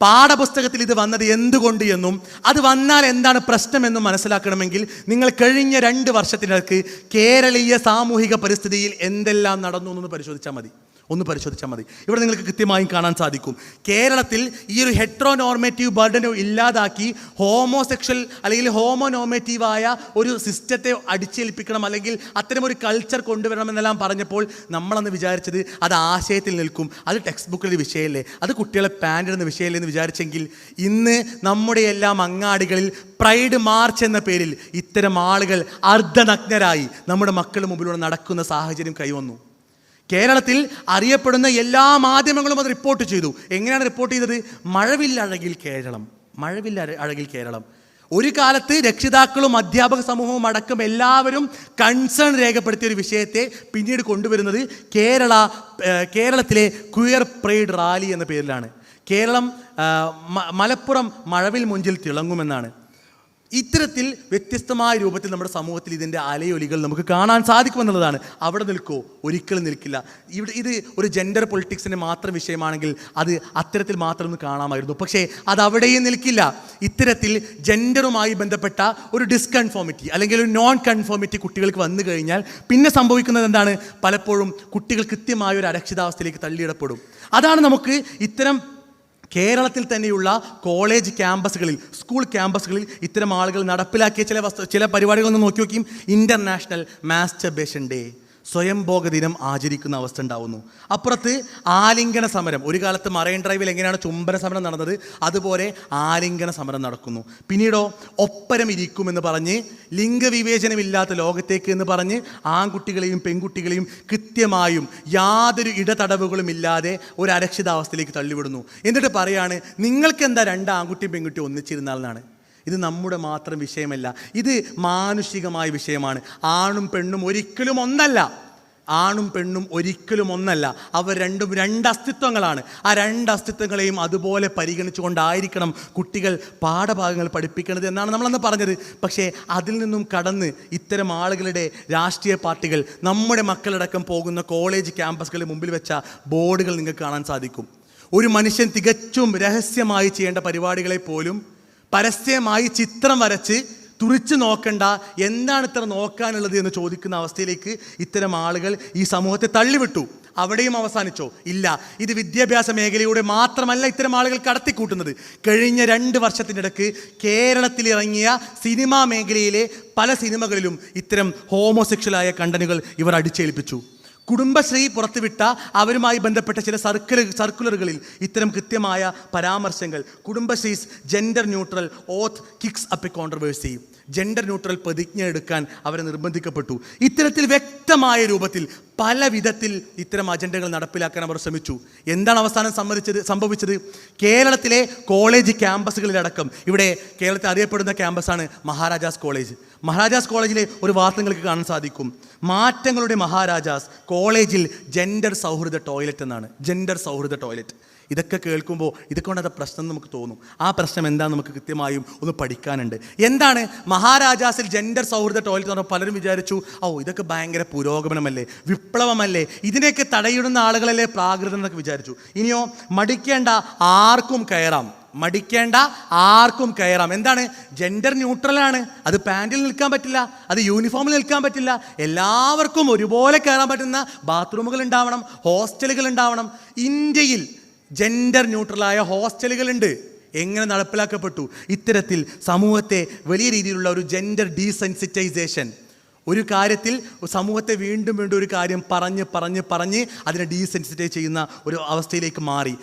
പാഠപുസ്തകത്തിൽ ഇത് വന്നത് എന്തുകൊണ്ട് എന്നും അത് വന്നാൽ എന്താണ് പ്രശ്നമെന്നും മനസ്സിലാക്കണമെങ്കിൽ നിങ്ങൾ കഴിഞ്ഞ രണ്ട് വർഷത്തിനകത്ത് കേരളീയ സാമൂഹിക പരിസ്ഥിതിയിൽ എന്തെല്ലാം നടന്നു എന്നൊന്ന് പരിശോധിച്ചാൽ മതി. ഒന്ന് പരിശോധിച്ചാൽ മതി. ഇവിടെ നിങ്ങൾക്ക് കൃത്യമായും കാണാൻ സാധിക്കും. കേരളത്തിൽ ഈ ഒരു ഹെട്രോനോർമേറ്റീവ് ബർഡൻ ഇല്ലാതാക്കി ഹോമോസെക്ഷൽ അല്ലെങ്കിൽ ഹോമോനോമേറ്റീവായ ഒരു സിസ്റ്റത്തെ അടിച്ചേൽപ്പിക്കണം അല്ലെങ്കിൽ അത്തരം ഒരു കൾച്ചർ കൊണ്ടുവരണമെന്നെല്ലാം പറഞ്ഞപ്പോൾ നമ്മളന്ന് വിചാരിച്ചത് അത് ആശയത്തിൽ നിൽക്കും. അത് ടെക്സ്റ്റ് ബുക്കിലെ വിഷയമല്ലേ? അത് കുട്ടികളെ പാന്റ് ഇടുന്ന വിഷയമല്ലേ എന്ന് വിചാരിച്ചെങ്കിൽ ഇന്ന് നമ്മുടെ എല്ലാം അങ്ങാടികളിൽ പ്രൈഡ് മാർച്ച് എന്ന പേരിൽ ഇത്തരം ആളുകൾ അർദ്ധനഗ്നരായി നമ്മുടെ മക്കളുടെ മുമ്പിലൂടെ നടക്കുന്ന സാഹചര്യം കൈവന്നു. കേരളത്തിൽ അറിയപ്പെടുന്ന എല്ലാ മാധ്യമങ്ങളും അത് റിപ്പോർട്ട് ചെയ്തു. എങ്ങനെയാണ് റിപ്പോർട്ട് ചെയ്തത്? മഴവില്ലഴകിൽ കേരളം. മഴവില്ല അഴകിൽ കേരളം. ഒരു കാലത്ത് രക്ഷിതാക്കളും അധ്യാപക സമൂഹവും അടക്കം എല്ലാവരും കൺസേൺ രേഖപ്പെടുത്തിയ ഒരു വിഷയത്തെ പിന്നീട് കൊണ്ടുവരുന്നത് കേരള കേരളത്തിലെ ക്വിയർ പ്രൈഡ് റാലി എന്ന പേരിലാണ്. കേരളം മലപ്പുറം മഴവിൽ മുഞ്ചിൽ തിളങ്ങുമെന്നാണ്. ഇത്തരത്തിൽ വ്യത്യസ്തമായ രൂപത്തിൽ നമ്മുടെ സമൂഹത്തിൽ ഇതിന്റെ അലയൊലികൾ നമുക്ക് കാണാൻ സാധിക്കുമെന്നുള്ളതാണ്. അവിടെ നിൽക്കോ ഒരിക്കലും നിൽക്കില്ല. ഇവിടെ ഇത് ഒരു ജെൻഡർ പൊളിറ്റിക്സിന്റെ മാത്രം വിഷയമാണെങ്കിൽ അത് അത്തരത്തിൽ മാത്രം ഒന്ന് കാണാമായിരുന്നു. പക്ഷേ അത് അവിടെയും നിൽക്കില്ല. ഇത്തരത്തിൽ ജെൻഡറുമായി ബന്ധപ്പെട്ട ഒരു ഡിസ്കൺഫോമിറ്റി അല്ലെങ്കിൽ ഒരു നോൺ കൺഫോമിറ്റി കുട്ടികൾക്ക് വന്നു കഴിഞ്ഞാൽ പിന്നെ സംഭവിക്കുന്നത് എന്താണ്? പലപ്പോഴും കുട്ടികൾ കൃത്യമായ ഒരു അരക്ഷിതാവസ്ഥയിലേക്ക് തള്ളിയിടപ്പെടും. അതാണ് നമുക്ക് ഇത്തരം കേരളത്തിൽ തന്നെയുള്ള കോളേജ് ക്യാമ്പസുകളിൽ സ്കൂൾ ക്യാമ്പസുകളിൽ ഇത്തരം ആളുകൾ നടപ്പിലാക്കിയ ചില വസ്തു ചില പരിപാടികളൊന്ന് നോക്കി നോക്കിയും ഇന്റർനാഷണൽ മാസ്റ്റർബേഷൻ ഡേ സ്വയംഭോഗ ദിനം ആചരിക്കുന്ന അവസ്ഥ ഉണ്ടാവുന്നു. അപ്പുറത്ത് ആലിംഗന സമരം. ഒരു കാലത്ത് മറൈൻ ഡ്രൈവിൽ എങ്ങനെയാണ് ചുംബന സമരം നടന്നത്? അതുപോലെ ആലിംഗന സമരം നടക്കുന്നു. പിന്നീടോ ഒപ്പരം ഇരിക്കുമെന്ന് പറഞ്ഞ് ലിംഗവിവേചനമില്ലാത്ത ലോകത്തേക്ക് എന്ന് പറഞ്ഞ് ആൺകുട്ടികളെയും പെൺകുട്ടികളെയും കൃത്യമായും യാതൊരു ഇടതടവുകളും ഇല്ലാതെ ഒരു അരക്ഷിതാവസ്ഥയിലേക്ക് തള്ളിവിടുന്നു. എന്നിട്ട് പറയാണ് നിങ്ങൾക്ക് എന്താ രണ്ട് ആൺകുട്ടിയും പെൺകുട്ടിയും ഒന്നിച്ചിരുന്നാലെന്നാണ് ഇത് നമ്മുടെ മാത്രം വിഷയമല്ല. ഇത് മാനുഷികമായ വിഷയമാണ്. ആണും പെണ്ണും ഒരിക്കലും ഒന്നല്ല. ആണും പെണ്ണും ഒരിക്കലും ഒന്നല്ല. അവർ രണ്ടും രണ്ട് അസ്തിത്വങ്ങളാണ്. ആ രണ്ട് അസ്തിത്വങ്ങളെയും അതുപോലെ പരിഗണിച്ചുകൊണ്ടായിരിക്കണം കുട്ടികൾ പാഠഭാഗങ്ങൾ പഠിപ്പിക്കുന്നത് എന്നാണ് നമ്മളന്ന് പറഞ്ഞത്. പക്ഷേ അതിൽ നിന്നും കടന്ന് ഇത്തരം ആളുകളുടെ രാഷ്ട്രീയ പാർട്ടികൾ നമ്മുടെ മക്കളടക്കം പോകുന്ന കോളേജ് ക്യാമ്പസുകളിൽ മുമ്പിൽ വെച്ച ബോർഡുകൾ നിങ്ങൾക്ക് കാണാൻ സാധിക്കും. ഒരു മനുഷ്യൻ തികച്ചും രഹസ്യമായി ചെയ്യേണ്ട പരിപാടികളെ പോലും പരസ്യമായി ചിത്രം വരച്ച് തുറിച്ച് നോക്കണ്ട എന്താണ് ഇത്ര നോക്കാനുള്ളത് എന്ന് ചോദിക്കുന്ന അവസ്ഥയിലേക്ക് ഇത്തരം ആളുകൾ ഈ സമൂഹത്തെ തള്ളിവിട്ടു. അവിടെയും അവസാനിച്ചോ? ഇല്ല. ഇത് വിദ്യാഭ്യാസ മേഖലയുടെ മാത്രമല്ല ഇത്തരം ആളുകൾ കടത്തിക്കൂട്ടുന്നത്. കഴിഞ്ഞ രണ്ട് വർഷത്തിനിടക്ക് കേരളത്തിൽ ഇറങ്ങിയ സിനിമാ മേഖലയിലെ പല സിനിമകളിലും ഇത്തരം ഹോമോസെക്ഷലായ കണ്ടനുകൾ ഇവർ അടിച്ചേൽപ്പിച്ചു. കുടുംബശ്രീ പുറത്തുവിട്ട അവരുമായി ബന്ധപ്പെട്ട ചില സർക്കുലർ സർക്കുലറുകളിൽ ഇത്തരം കൃത്യമായ പരാമർശങ്ങൾ. Kudumbashree's gender neutral oath kicks up controversy gender neutral പ്രതിജ്ഞ എടുക്കാൻ അവരെ നിർബന്ധിക്കപ്പെട്ടു. ഇത്തരത്തിൽ വ്യക്തമായ രൂപത്തിൽ പല വിധത്തിൽ ഇത്തരം അജണ്ടകൾ നടപ്പിലാക്കാൻ അവർ ശ്രമിച്ചു. എന്താണ് അവസാനം സമ്മതിച്ചത് സംഭവിച്ചത്? കേരളത്തിലെ കോളേജ് ക്യാമ്പസുകളിലടക്കം. ഇവിടെ കേരളത്തിൽ അറിയപ്പെടുന്ന ക്യാമ്പസാണ് മഹാരാജാസ് കോളേജ്. മഹാരാജാസ് കോളേജിലെ ഒരു വാർത്ത നിങ്ങൾക്ക് കാണാൻ സാധിക്കും. മാറ്റങ്ങളുടെ മഹാരാജാസ് കോളേജിൽ ജെൻഡർ സൗഹൃദ ടോയ്ലറ്റ് എന്നാണ്. ജെൻഡർ സൗഹൃദ ടോയ്ലറ്റ് ഇതൊക്കെ കേൾക്കുമ്പോൾ ഇതൊക്കെ പ്രശ്നം നമുക്ക് തോന്നും. ആ പ്രശ്നം എന്താണെന്ന് നമുക്ക് കൃത്യമായും ഒന്ന് പഠിക്കാനുണ്ട്. എന്താണ്? മഹാരാജാസിൽ ജെൻഡർ സൗഹൃദ ടോയ്ലറ്റ് എന്ന് പലരും വിചാരിച്ചു ഓ ഇതൊക്കെ ഭയങ്കര പുരോഗമനമല്ലേ വിപ്ലവമല്ലേ ഇതിനെയൊക്കെ തടയിടുന്ന ആളുകളല്ലേ പ്രാകൃതം എന്നൊക്കെ വിചാരിച്ചു. ഇനിയോ മടിക്കേണ്ട ആർക്കും കയറാം. മടിക്കേണ്ട ആർക്കും കയറാം. എന്താണ്? ജെൻഡർ ന്യൂട്രലാണ് അത് പാന്റിൽ നിൽക്കാൻ പറ്റില്ല അത് യൂണിഫോമിൽ നിൽക്കാൻ പറ്റില്ല. എല്ലാവർക്കും ഒരുപോലെ കയറാൻ പറ്റുന്ന ബാത്റൂമുകൾ ഉണ്ടാവണം ഹോസ്റ്റലുകൾ ഉണ്ടാവണം. ഇന്ത്യയിൽ ജെൻഡർ ന്യൂട്രലായ ഹോസ്റ്റലുകളുണ്ട്. എങ്ങനെ നടപ്പിലാക്കപ്പെട്ടു? ഇത്തരത്തിൽ സമൂഹത്തെ വലിയ രീതിയിലുള്ള ഒരു ജെൻഡർ ഡീസെൻസിറ്റൈസേഷൻ ഒരു കാര്യത്തിൽ സമൂഹത്തെ വീണ്ടും വീണ്ടും ഒരു കാര്യം പറഞ്ഞ് പറഞ്ഞ് പറഞ്ഞ് അതിനെ ഡീസെൻസിറ്റൈസ് ചെയ്യുന്ന ഒരു അവസ്ഥയിലേക്ക് മാറി.